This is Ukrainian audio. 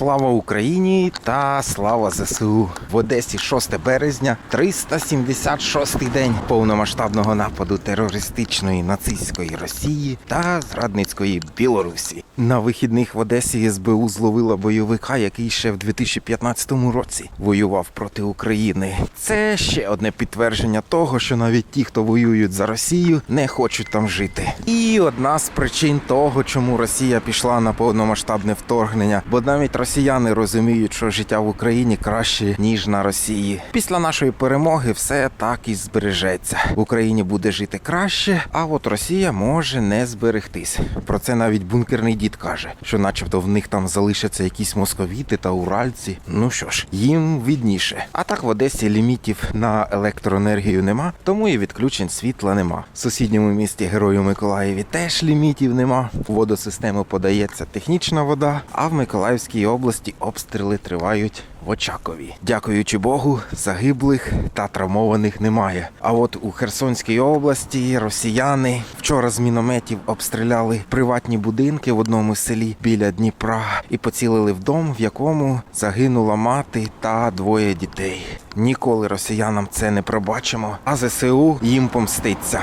Слава Україні та слава ЗСУ в Одесі 6 березня, 376-й день повномасштабного нападу терористичної нацистської Росії та зрадницької Білорусі. На вихідних в Одесі СБУ зловила бойовика, який ще в 2015 році воював проти України. Це ще одне підтвердження того, що навіть ті, хто воюють за Росію, не хочуть там жити. І одна з причин того, чому Росія пішла на повномасштабне вторгнення, бо навіть росіяни розуміють, що життя в Україні краще ніж на Росії. Після нашої перемоги все так і збережеться. В Україні буде жити краще, а от Росія може не зберегтись. Про це навіть бункерний дід каже, що, начебто, в них там залишаться якісь московіти та уральці. Ну що ж, їм відніше. А так в Одесі лімітів на електроенергію нема, тому і відключень світла нема. В сусідньому місті Герою Миколаєві теж лімітів нема. В водосистему подається технічна вода, а в Миколаївській області обстріли тривають в Очакові. Дякуючи Богу, загиблих та травмованих немає. А от у Херсонській області росіяни вчора з мінометів обстріляли приватні будинки в одному селі біля Дніпра і поцілили в дом, в якому загинула мати та двоє дітей. Ніколи росіянам це не пробачимо, а ЗСУ їм помститься.